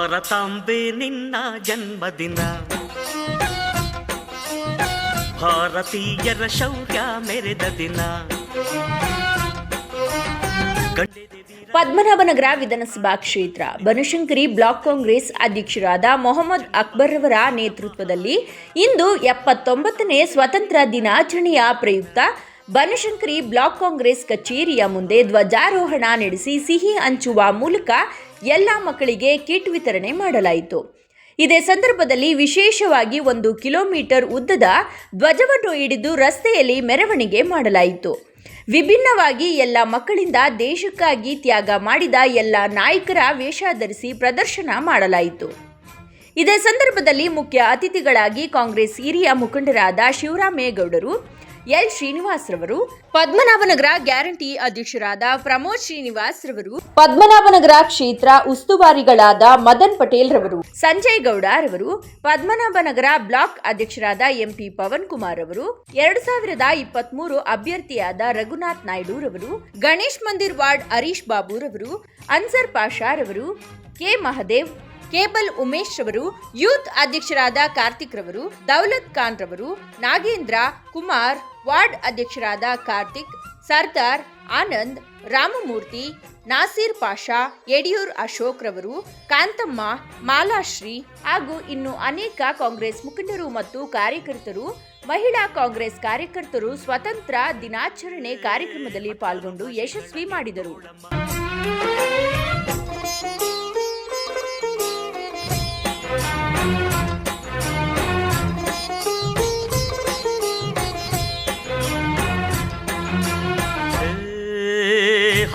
ಭಾರತಾಂಬೆ ನಿನ್ನ ಜನ್ಮದಿನ ಭಾರತೀಯರ ಶೌರ್ಯ ಮೆರೆದ ದಿನ. ಪದ್ಮನಾಭನಗರ ವಿಧಾನಸಭಾ ಕ್ಷೇತ್ರ. ಬನಶಂಕರಿ ಬ್ಲಾಕ್ ಕಾಂಗ್ರೆಸ್ ಅಧ್ಯಕ್ಷರಾದ ಮೊಹಮ್ಮದ್ ಅಕ್ಬರ್ ಅವರ ನೇತೃತ್ವದಲ್ಲಿ ಇಂದು ಎಪ್ಪತ್ತೊಂಬತ್ತನೇ ಸ್ವತಂತ್ರ ದಿನಾಚರಣೆಯ ಪ್ರಯುಕ್ತ ಬನಶಂಕರಿ ಬ್ಲಾಕ್ ಕಾಂಗ್ರೆಸ್ ಕಚೇರಿಯ ಮುಂದೆ ಧ್ವಜಾರೋಹಣ ನಡೆಸಿ ಸಿಹಿ ಹಂಚುವ ಮೂಲಕ ಎಲ್ಲ ಮಕ್ಕಳಿಗೆ ಕಿಟ್ ವಿತರಣೆ ಮಾಡಲಾಯಿತು. ಇದೇ ಸಂದರ್ಭದಲ್ಲಿ ವಿಶೇಷವಾಗಿ ಒಂದು ಕಿಲೋಮೀಟರ್ ಉದ್ದದ ಧ್ವಜವನ್ನು ಹಿಡಿದು ರಸ್ತೆಯಲ್ಲಿ ಮೆರವಣಿಗೆ ಮಾಡಲಾಯಿತು. ವಿಭಿನ್ನವಾಗಿ ಎಲ್ಲ ಮಕ್ಕಳಿಂದ ದೇಶಕ್ಕಾಗಿ ತ್ಯಾಗ ಮಾಡಿದ ಎಲ್ಲ ನಾಯಕರ ವೇಷ ಧರಿಸಿ ಪ್ರದರ್ಶನ ಮಾಡಲಾಯಿತು. ಇದೇ ಸಂದರ್ಭದಲ್ಲಿ ಮುಖ್ಯ ಅತಿಥಿಗಳಾಗಿ ಕಾಂಗ್ರೆಸ್ ಹಿರಿಯ ಮುಖಂಡರಾದ ಶಿವರಾಮೇಗೌಡರು ಎಲ್ ಶ್ರೀನಿವಾಸ್ ರವರು ಪದ್ಮನಾಭನಗರ ಗ್ಯಾರಂಟಿ ಅಧ್ಯಕ್ಷರಾದ ಪ್ರಮೋದ್ ಶ್ರೀನಿವಾಸ್ ರವರು ಪದ್ಮನಾಭನಗರ ಕ್ಷೇತ್ರ ಉಸ್ತುವಾರಿಗಳಾದ ಮದನ್ ಪಟೇಲ್ ರವರು ಸಂಜಯ್ ಗೌಡ ರವರು ಪದ್ಮನಾಭನಗರ ಬ್ಲಾಕ್ ಅಧ್ಯಕ್ಷರಾದ ಎಂಪಿ ಪವನ್ ಕುಮಾರ್ ಅವರು ಎರಡು ಸಾವಿರದ ಇಪ್ಪತ್ಮೂರು ಅಭ್ಯರ್ಥಿಯಾದ ರಘುನಾಥ್ ನಾಯ್ಡು ರವರು ಗಣೇಶ್ ಮಂದಿರ್ ವಾರ್ಡ್ ಹರೀಶ್ ಬಾಬು ರವರು ಅನ್ಸರ್ ಪಾಷಾ ರವರು ಕೆ ಮಹದೇವ್ ಕೇಬಲ್ ಉಮೇಶ್ ರವರು ಯೂತ್ ಅಧ್ಯಕ್ಷರಾದ ಕಾರ್ತಿಕ್ ರವರು ದೌಲತ್ ಖಾನ್ ರವರು ನಾಗೇಂದ್ರ ಕುಮಾರ್ ವಾರ್ಡ್ ಅಧ್ಯಕ್ಷರಾದ ಕಾರ್ತಿಕ್, ಸರ್ದಾರ್ ಆನಂದ್, ರಾಮಮೂರ್ತಿ, ನಾಸೀರ್ ಪಾಷಾ, ಯಡಿಯೂರ್ ಅಶೋಕ್ ರವರು, ಕಾಂತಮ್ಮ, ಮಾಲಾಶ್ರೀ ಹಾಗೂ ಇನ್ನು ಅನೇಕ ಕಾಂಗ್ರೆಸ್ ಮುಖಂಡರು ಮತ್ತು ಕಾರ್ಯಕರ್ತರು, ಮಹಿಳಾ ಕಾಂಗ್ರೆಸ್ ಕಾರ್ಯಕರ್ತರು ಸ್ವತಂತ್ರ ದಿನಾಚರಣೆ ಕಾರ್ಯಕ್ರಮದಲ್ಲಿ ಪಾಲ್ಗೊಂಡು ಯಶಸ್ವಿ ಮಾಡಿದರು.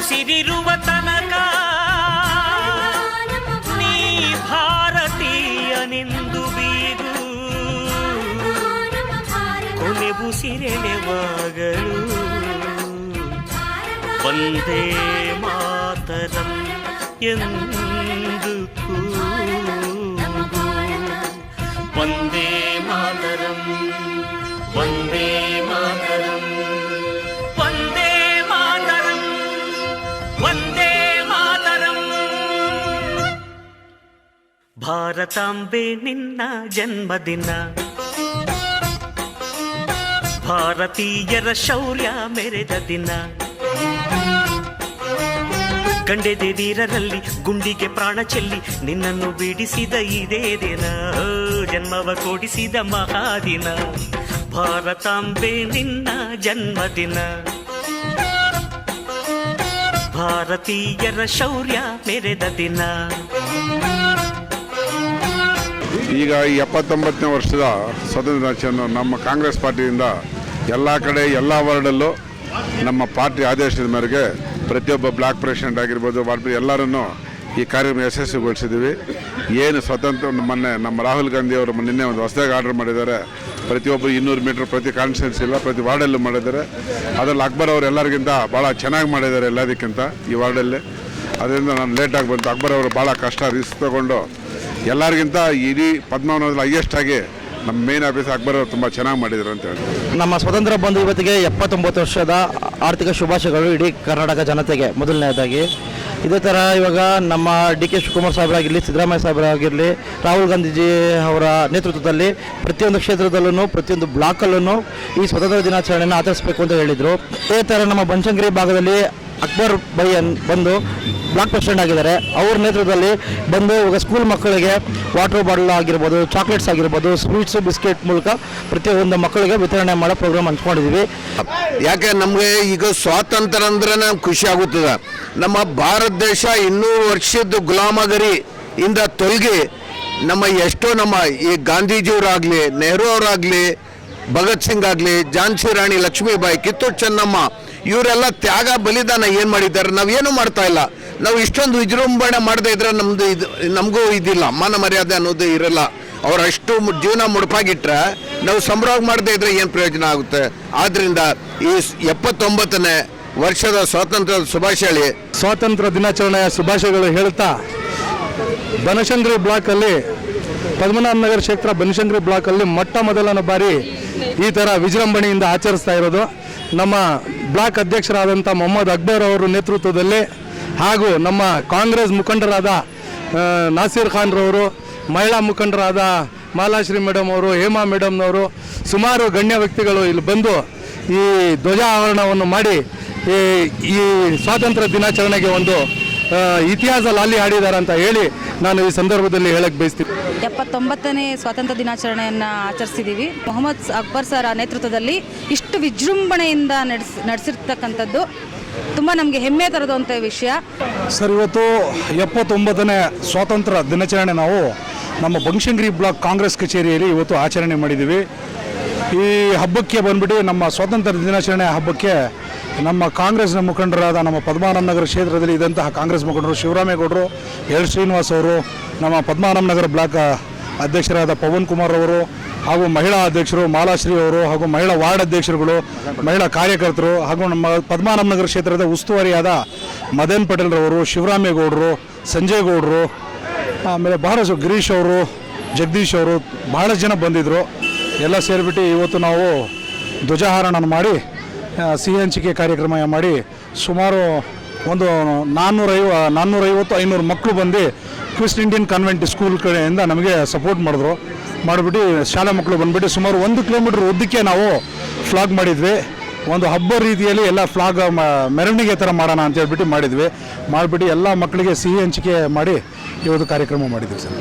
ಭಾರತ ಉಸಿರಿರುವ ತನಕ ನೀ ಭಾರತೀಯನೆಂದು ಬೀರು ನಮ್ಮ ಭಾರತ ಕೊನೆ ಉಸಿರೆಳೆವಾಗಲು ವಂದೇ ಮಾತರಂ ಎಂದು ಕೂಗು ವಂದೇ ಭಾರತಾಂಬೆ ನಿನ್ನ ಜನ್ಮದಿನ. ಭಾರತೀಯರ ಶೌರ್ಯ ಮೆರೆದ ದಿನ. ಗಂಡೆದೆ ವೀರರಲ್ಲಿ ಗುಂಡಿಗೆ ಪ್ರಾಣ ಚೆಲ್ಲಿ ನಿನ್ನನ್ನು ಬಿಡಿಸಿದ ಇದೇ ದಿನ. ಜನ್ಮವ ಕೊಡಿಸಿದ ಮಹಾದಿನ. ಭಾರತಾಂಬೆ ನಿನ್ನ ಜನ್ಮದಿನ. ಭಾರತೀಯರ ಶೌರ್ಯ ಮೆರೆದ ದಿನ. ಈಗ ಈ ಎಪ್ಪತ್ತೊಂಬತ್ತನೇ ವರ್ಷದ ಸ್ವಾತಂತ್ರ್ಯ ದಿನಾಚರಣೆ ನಮ್ಮ ಕಾಂಗ್ರೆಸ್ ಪಾರ್ಟಿಯಿಂದ ಎಲ್ಲ ಕಡೆ, ಎಲ್ಲ ವಾರ್ಡಲ್ಲೂ ನಮ್ಮ ಪಾರ್ಟಿ ಆದೇಶದ ಮೇರೆಗೆ ಪ್ರತಿಯೊಬ್ಬ ಬ್ಲಾಕ್ ಪ್ರೆಸಿಡೆಂಟ್ ಆಗಿರ್ಬೋದು, ವಾರ್ಡ್ ಎಲ್ಲರನ್ನು ಈ ಕಾರ್ಯಕ್ರಮ ಯಶಸ್ವಿಗೊಳಿಸಿದ್ದೀವಿ. ಏನು ಸ್ವತಂತ್ರ ಮೊನ್ನೆ ನಮ್ಮ ರಾಹುಲ್ ಗಾಂಧಿ ಅವರು ನಿನ್ನೆ ಒಂದು ಹೊಸದಾಗಿ ಆರ್ಡರ್ ಮಾಡಿದ್ದಾರೆ. ಪ್ರತಿಯೊಬ್ಬರು ಇನ್ನೂರು ಮೀಟ್ರ್ ಪ್ರತಿ ಕಾನ್ಫರೆನ್ಸ್ ಇಲ್ಲ, ಪ್ರತಿ ವಾರ್ಡಲ್ಲೂ ಮಾಡಿದ್ದಾರೆ. ಅದರಲ್ಲಿ ಅಕ್ಬರ್ ಅವರು ಎಲ್ಲರಿಗಿಂತ ಭಾಳ ಚೆನ್ನಾಗಿ ಮಾಡಿದ್ದಾರೆ ಎಲ್ಲದಕ್ಕಿಂತ ಈ ವಾರ್ಡಲ್ಲಿ. ಅದರಿಂದ ನಾನು ಲೇಟಾಗಿ ಬಂತು. ಅಕ್ಬರ್ ಅವರು ಭಾಳ ಕಷ್ಟ ರಿಸ್ಕ್ ತಗೊಂಡು ಎಲ್ಲರಿಗಿಂತ ಇಡೀ ಪದ್ಮನಾಭದಲ್ಲಿ ಹೈಯೆಸ್ಟ್ ಆಗಿ ನಮ್ಮ ಮೇನ್ ಆಫೀಸ್ ಅಕ್ಬರ್ ಅವರು ತುಂಬ ಚೆನ್ನಾಗಿ ಮಾಡಿದ್ರು ಅಂತ ಹೇಳಿ ನಮ್ಮ ಸ್ವತಂತ್ರ ಬಂಧು ಇವತ್ತಿಗೆ ಎಪ್ಪತ್ತೊಂಬತ್ತು ವರ್ಷದ ಆರ್ಥಿಕ ಶುಭಾಶಯಗಳು ಇಡೀ ಕರ್ನಾಟಕ ಜನತೆಗೆ. ಮೊದಲನೇದಾಗಿ ಇದೇ ಥರ ಇವಾಗ ನಮ್ಮ ಡಿ ಕೆ ಶಿವಕುಮಾರ್ ಸಾಹೇಬರಾಗಿರಲಿ, ಸಿದ್ದರಾಮಯ್ಯ ಸಾಹೇಬರಾಗಿರಲಿ, ರಾಹುಲ್ ಗಾಂಧೀಜಿ ಅವರ ನೇತೃತ್ವದಲ್ಲಿ ಪ್ರತಿಯೊಂದು ಕ್ಷೇತ್ರದಲ್ಲೂ, ಪ್ರತಿಯೊಂದು ಬ್ಲಾಕಲ್ಲೂ ಈ ಸ್ವತಂತ್ರ ದಿನಾಚರಣೆಯನ್ನು ಆಚರಿಸಬೇಕು ಅಂತ ಹೇಳಿದರು. ಇದೇ ಥರ ನಮ್ಮ ಬನಶಂಕರಿ ಭಾಗದಲ್ಲಿ ಅಕ್ಬರ್ ಬೈಯನ್ ಬಂದು ಬ್ಲಾಕ್ ಪ್ರೆಸಿಡೆಂಟ್ ಆಗಿದ್ದಾರೆ. ಅವ್ರ ನೇತೃತ್ವದಲ್ಲಿ ಬಂದು ಇವಾಗ ಸ್ಕೂಲ್ ಮಕ್ಕಳಿಗೆ ವಾಟರ್ ಬಾಟಲ್ ಆಗಿರ್ಬೋದು ಚಾಕ್ಲೇಟ್ಸ್ ಆಗಿರ್ಬೋದು ಸ್ವೀಟ್ಸು ಬಿಸ್ಕೆಟ್ ಮೂಲಕ ಪ್ರತಿಯೊಂದು ಮಕ್ಕಳಿಗೆ ವಿತರಣೆ ಮಾಡೋ ಪ್ರೋಗ್ರಾಮ್ ಹಂಚ್ಕೊಂಡಿದ್ದೀವಿ ಯಾಕೆ ನಮಗೆ ಈಗ ಸ್ವಾತಂತ್ರ್ಯ ಅಂದ್ರೆ ಖುಷಿ ಆಗುತ್ತದೆ. ನಮ್ಮ ಭಾರತ ದೇಶ ಇನ್ನೂರು ವರ್ಷದ ಗುಲಾಮಗರಿ ಇಂದ ತೊಲಗಿ ನಮ್ಮ ಎಷ್ಟೋ ನಮ್ಮ ಈ ಗಾಂಧೀಜಿಯವರಾಗಲಿ ನೆಹರು ಅವರಾಗಲಿ ಭಗತ್ ಸಿಂಗ್ ಆಗಲಿ, ಝಾನ್ಸಿ ರಾಣಿ ಲಕ್ಷ್ಮೀಬಾಯಿ, ಕಿತ್ತೂರು ಚೆನ್ನಮ್ಮ ಇವರೆಲ್ಲ ತ್ಯಾಗ, ಬಲಿದಾನ ಏನು ಮಾಡಿದ್ದಾರೆ? ನಾವೇನು ಮಾಡ್ತಾ ಇಲ್ಲ. ನಾವು ಇಷ್ಟೊಂದು ವಿಜೃಂಭಣೆ ಮಾಡದೇ ಇದ್ರೆ ನಮ್ದು ಇದು, ನಮಗೂ ಇದಿಲ್ಲ. ಮಾನ ಮರ್ಯಾದೆ ಅನ್ನೋದು ಇರಲ್ಲ. ಅವರಷ್ಟು ಅಷ್ಟು ಜೀವನ ಮುಡುಪಾಗಿಟ್ರೆ ನಾವು ಸಂಭ್ರಮ ಮಾಡದೇ ಇದ್ರೆ ಏನು ಪ್ರಯೋಜನ ಆಗುತ್ತೆ? ಆದ್ದರಿಂದ ಈ ಎಪ್ಪತ್ತೊಂಬತ್ತನೇ ವರ್ಷದ ಸ್ವಾತಂತ್ರ್ಯದ ಶುಭಾಶಯಳಿ. ಸ್ವಾತಂತ್ರ್ಯ ದಿನಾಚರಣೆಯ ಶುಭಾಶಯಗಳು ಹೇಳ್ತಾ, ಬನಶಂಕರಿ ಬ್ಲಾಕಲ್ಲಿ ಪದ್ಮನಾಭ ನಗರ ಕ್ಷೇತ್ರ ಬನಶಂಕರಿ ಬ್ಲಾಕಲ್ಲಿ ಮೊಟ್ಟ ಮೊದಲನ ಬಾರಿ ಈ ಥರ ವಿಜೃಂಭಣೆಯಿಂದ ಆಚರಿಸ್ತಾ ಇರೋದು. ನಮ್ಮ ಬ್ಲಾಕ್ ಅಧ್ಯಕ್ಷರಾದಂಥ ಮೊಹಮ್ಮದ್ ಅಕ್ಬರ್ ಅವರ ನೇತೃತ್ವದಲ್ಲಿ ಹಾಗೂ ನಮ್ಮ ಕಾಂಗ್ರೆಸ್ ಮುಖಂಡರಾದ ನಾಸೀರ್ ಖಾನ್ರವರು, ಮಹಿಳಾ ಮುಖಂಡರಾದ ಮಾಲಾಶ್ರೀ ಮೇಡಮ್ ಅವರು, ಹೇಮಾ ಮೇಡಮ್ನವರು, ಸುಮಾರು ಗಣ್ಯ ವ್ಯಕ್ತಿಗಳು ಇಲ್ಲಿ ಬಂದು ಈ ಧ್ವಜಾವರಣವನ್ನು ಮಾಡಿ ಈ ಸ್ವಾತಂತ್ರ್ಯ ದಿನಾಚರಣೆಗೆ ಒಂದು ಇತಿಹಾಸ ಲಾಲಿ ಆಡಿದ್ದಾರೆ ಅಂತ ಹೇಳಿ ನಾನು ಈ ಸಂದರ್ಭದಲ್ಲಿ ಹೇಳಕ್ ಬಯಸ್ತೀನಿ. ಎಪ್ಪತ್ತೊಂಬತ್ತನೇ ಸ್ವಾತಂತ್ರ್ಯ ದಿನಾಚರಣೆಯನ್ನು ಆಚರಿಸಿದೀವಿ. ಮೊಹಮ್ಮದ್ ಅಕ್ಬರ್ ಸರ್ ನೇತೃತ್ವದಲ್ಲಿ ಇಷ್ಟು ವಿಜೃಂಭಣೆಯಿಂದ ನಡೆಸ್ ನಡೆಸಿರ್ತಕ್ಕಂಥದ್ದು ತುಂಬ ನಮಗೆ ಹೆಮ್ಮೆ ತರದಂಥ ವಿಷಯ. ಸರ್ ಇವತ್ತು ಎಪ್ಪತ್ತೊಂಬತ್ತನೇ ಸ್ವಾತಂತ್ರ್ಯ ದಿನಾಚರಣೆ ನಾವು ನಮ್ಮ ಬನಶಂಕರಿ ಬ್ಲಾಕ್ ಕಾಂಗ್ರೆಸ್ ಕಚೇರಿಯಲ್ಲಿ ಇವತ್ತು ಆಚರಣೆ ಮಾಡಿದ್ದೀವಿ. ಈ ಹಬ್ಬಕ್ಕೆ ಬಂದ್ಬಿಟ್ಟು ನಮ್ಮ ಸ್ವಾತಂತ್ರ್ಯ ದಿನಾಚರಣೆ ಹಬ್ಬಕ್ಕೆ ನಮ್ಮ ಕಾಂಗ್ರೆಸ್ನ ಮುಖಂಡರಾದ ನಮ್ಮ ಪದ್ಮನಾಭ ನಗರ ಕ್ಷೇತ್ರದಲ್ಲಿ ಇದ್ದಂತಹ ಕಾಂಗ್ರೆಸ್ ಮುಖಂಡರು ಶಿವರಾಮೇಗೌಡರು, ಎಲ್ ಶ್ರೀನಿವಾಸ್ ಅವರು, ನಮ್ಮ ಪದ್ಮನಾಭ ನಗರ ಬ್ಲಾಕ್ ಅಧ್ಯಕ್ಷರಾದ ಪವನ್ ಕುಮಾರ್ ಅವರು ಹಾಗೂ ಮಹಿಳಾ ಅಧ್ಯಕ್ಷರು ಮಾಲಾಶ್ರೀ ಅವರು ಹಾಗೂ ಮಹಿಳಾ ವಾರ್ಡ್ ಅಧ್ಯಕ್ಷರುಗಳು, ಮಹಿಳಾ ಕಾರ್ಯಕರ್ತರು ಹಾಗೂ ನಮ್ಮ ಪದ್ಮನಾಭ ನಗರ ಕ್ಷೇತ್ರದ ಉಸ್ತುವಾರಿಯಾದ ಮದನ್ ಪಟೇಲ್ರವರು ಶಿವರಾಮೇಗೌಡರು, ಸಂಜಯ್ ಗೌಡರು, ಆಮೇಲೆ ಬಹಳಷ್ಟು ಗಿರೀಶ್ ಅವರು, ಜಗದೀಶ್ ಅವರು ಬಹಳಷ್ಟು ಜನ ಬಂದಿದ್ದರು ಎಲ್ಲ ಸೇರಿಬಿಟ್ಟು ಇವತ್ತು ನಾವು ಧ್ವಜಾರೋಹಣ ಮಾಡಿ ಸಿಹಿ ಹಂಚಿಕೆ ಕಾರ್ಯಕ್ರಮ ಮಾಡಿ ಸುಮಾರು ಒಂದು ನಾನ್ನೂರೈವ, ನಾನ್ನೂರೈವತ್ತು, ಐನೂರು ಮಕ್ಕಳು ಬಂದು ಕ್ವಿಸ್ಟ್ ಇಂಡಿಯನ್ ಕಾನ್ವೆಂಟ್ ಸ್ಕೂಲ್ ಕಡೆಯಿಂದ ನಮಗೆ ಸಪೋರ್ಟ್ ಮಾಡಿದ್ರು. ಮಾಡಿಬಿಟ್ಟು ಶಾಲಾ ಮಕ್ಕಳು ಬಂದುಬಿಟ್ಟು ಸುಮಾರು ಒಂದು ಕಿಲೋಮೀಟ್ರ್ ಉದ್ದಕ್ಕೆ ನಾವು ಫ್ಲಾಗ್ ಮಾಡಿದ್ವಿ. ಒಂದು ಹಬ್ಬ ರೀತಿಯಲ್ಲಿ ಎಲ್ಲ ಫ್ಲಾಗ್ ಮೆರವಣಿಗೆ ಥರ ಮಾಡೋಣ ಅಂತ ಹೇಳ್ಬಿಟ್ಟು ಮಾಡಿದ್ವಿ. ಮಾಡಿಬಿಟ್ಟು ಎಲ್ಲ ಮಕ್ಕಳಿಗೆ ಸಿಹಿ ಹಂಚಿಕೆ ಮಾಡಿ ಇವತ್ತು ಕಾರ್ಯಕ್ರಮ ಮಾಡಿದ್ವಿ ಸರ್.